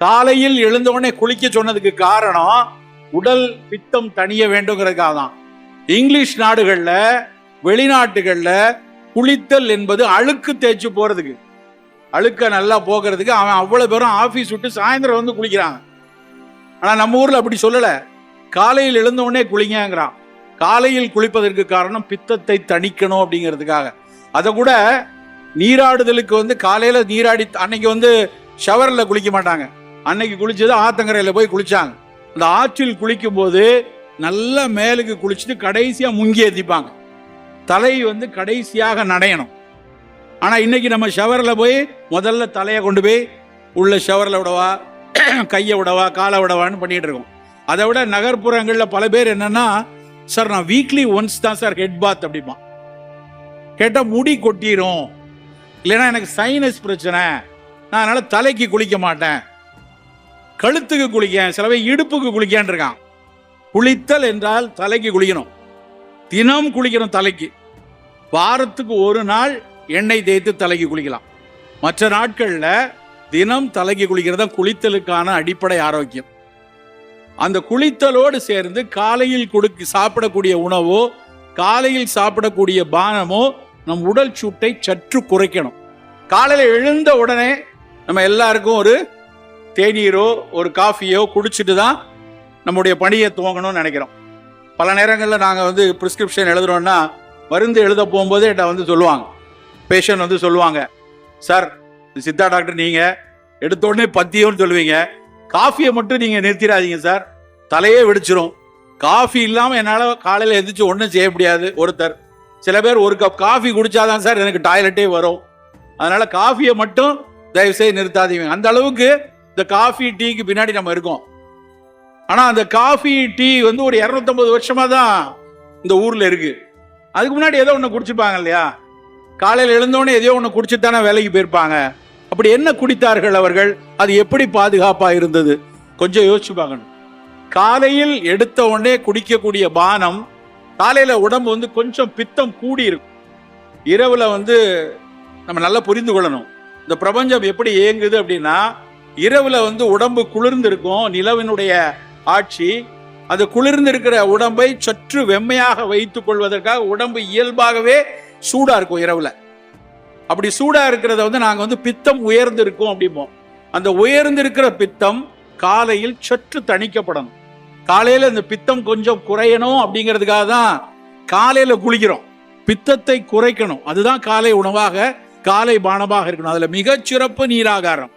காலையில் எழுந்தவனே குளிக்க சொன்னதுக்கு காரணம் உடல் பித்தம் தணிய வேண்டுங்கிறதுக்காக தான் இங்கிலீஷ் நாடுகள்ல வெளிநாட்டுகள்ல குளித்தல் என்பது அழுக்கு தேய்ச்சி போறதுக்கு. அழுக்க நல்லா போகிறதுக்கு அவன் அவ்வளவு பேரும் ஆபீஸ் விட்டு சாயந்தரம் வந்து குளிக்கிறாங்க ஆனா நம்ம ஊர்ல அப்படி சொல்லல. காலையில் எழுந்த உடனே குளிங்கிறான் காலையில் குளிப்பதற்கு காரணம் பித்தத்தை தணிக்கணும் அப்படிங்கிறதுக்காக. அதை கூட நீராடுதலுக்கு வந்து காலையில நீராடி அன்னைக்கு வந்து ஷவர்ல குளிக்க மாட்டாங்க. அன்னைக்கு குளிச்சது ஆத்தங்கரையில் போய் குளிச்சாங்க. அந்த ஆற்றில் குளிக்கும் போது நல்லா மேலுக்கு குளிச்சுட்டு கடைசியாக முங்கி ஏற்றிப்பாங்க தலை வந்து கடைசியாக நடையணும் ஆனால் இன்னைக்கு நம்ம ஷவரில் போய் முதல்ல தலையை கொண்டு போய் உள்ள ஷவரில் விடவா கையை விடவா காலை விடவான்னு பண்ணிகிட்டு இருக்கோம். அதை விட நகர்ப்புறங்களில் பல பேர் என்னென்னா சார் நான் வீக்லி ஒன்ஸ் தான் சார் ஹெட் பாத் அப்படிமா கேட்டால் முடி கொட்டிடும் இல்லைன்னா எனக்கு சைனஸ் பிரச்சனை. நான் அதனால் தலைக்கு குளிக்க மாட்டேன். கழுத்துக்கு குளிக்க சில பேர் இடுப்புக்கு குளிக்கேன் இருக்கான். குளித்தல் என்றால் தலைக்கு குளிக்கணும். தினம் குளிக்கணும் தலைக்கு. வாரத்துக்கு ஒரு நாள் எண்ணெய் தேய்த்து தலைக்கு குளிக்கலாம். மற்ற நாட்களில் தினம் தலைக்கு குளிக்கிறது தான் குளித்தலுக்கான அடிப்படை ஆரோக்கியம். அந்த குளித்தலோடு சேர்ந்து காலையில் கொடுக்க சாப்பிடக்கூடிய உணவோ காலையில் சாப்பிடக்கூடிய பானமோ நம் உடல் சூட்டை சற்று குறைக்கணும். காலையில் எழுந்த உடனே நம்ம எல்லாருக்கும் ஒரு தேநீரோ ஒரு காஃபியோ குடிச்சிட்டு தான் நம்முடைய பணியை துவங்கணும்னு நினைக்கிறோம். பல நேரங்களில் நாங்கள் வந்து ப்ரிஸ்கிரிப்ஷன் எழுதுறோன்னா மருந்து எழுத போகும்போது என்கிட்ட வந்து சொல்லுவாங்க. பேஷண்ட் வந்து சொல்லுவாங்க சார் சித்தா டாக்டர் நீங்கள் எடுத்த உடனே பத்தியம்னு சொல்லுவீங்க. காஃபியை மட்டும் நீங்கள் நிறுத்திடாதீங்க சார் தலையே வெடிச்சிரும். காஃபி இல்லாமல் என்னால் காலையில் எந்திரிச்சு ஒன்றும் செய்ய முடியாது ஒருத்தர். சில பேர் ஒரு கப் காஃபி குடித்தாதான் சார் எனக்கு டாய்லெட்டே வரும். அதனால் காஃபியை மட்டும் தயவுசெய்து நிறுத்தாதீங்க. அந்த அளவுக்கு இந்த காஃபி டீக்கு பின்னாடி நம்ம இருக்கோம். ஆனால் அந்த காஃபி டீ வந்து ஒரு இரநூத்தம்பது வருஷமாக தான் இந்த ஊரில் இருக்குது அதுக்கு முன்னாடி ஏதோ ஒன்று குடிச்சிருப்பாங்க இல்லையா? காலையில் எழுந்தோடனே எதையோ ஒன்று குடிச்சிட்டு தானே வேலைக்கு போயிருப்பாங்க. அப்படி என்ன குடித்தார்கள் அவர்கள்? அது எப்படி பாதுகாப்பாக இருந்தது? கொஞ்சம் யோசிச்சு பார்க்கணும். காலையில் எடுத்த உடனே குடிக்கக்கூடிய பானம் காலையில் உடம்பு வந்து கொஞ்சம் பித்தம் கூடி இருக்கும். இரவில் வந்து நம்ம நல்லா புரிந்து கொள்ளணும். இந்த பிரபஞ்சம் எப்படி இயங்குது அப்படின்னா இரவுல வந்து உடம்பு குளிர்ந்து இருக்கும் நிலவினுடைய ஆட்சி. அது குளிர்ந்திருக்கிற உடம்பை சற்று வெம்மையாக வைத்துக் கொள்வதற்காக உடம்பு இயல்பாகவே சூடா இருக்கும் இரவுல. அப்படி சூடா இருக்கிறத வந்து நாங்க வந்து பித்தம் உயர்ந்திருக்கும் அப்படிம்போம். அந்த உயர்ந்திருக்கிற பித்தம் காலையில் சற்று தணிக்கப்படணும். காலையில இந்த பித்தம் கொஞ்சம் குறையணும் அப்படிங்கிறதுக்காக தான் காலையில குளிக்கிறோம். பித்தத்தை குறைக்கணும். அதுதான் காலை உணவாக காலை பானமாக இருக்கணும். அதுல மிகச்சிறப்பு நீராகாரம்.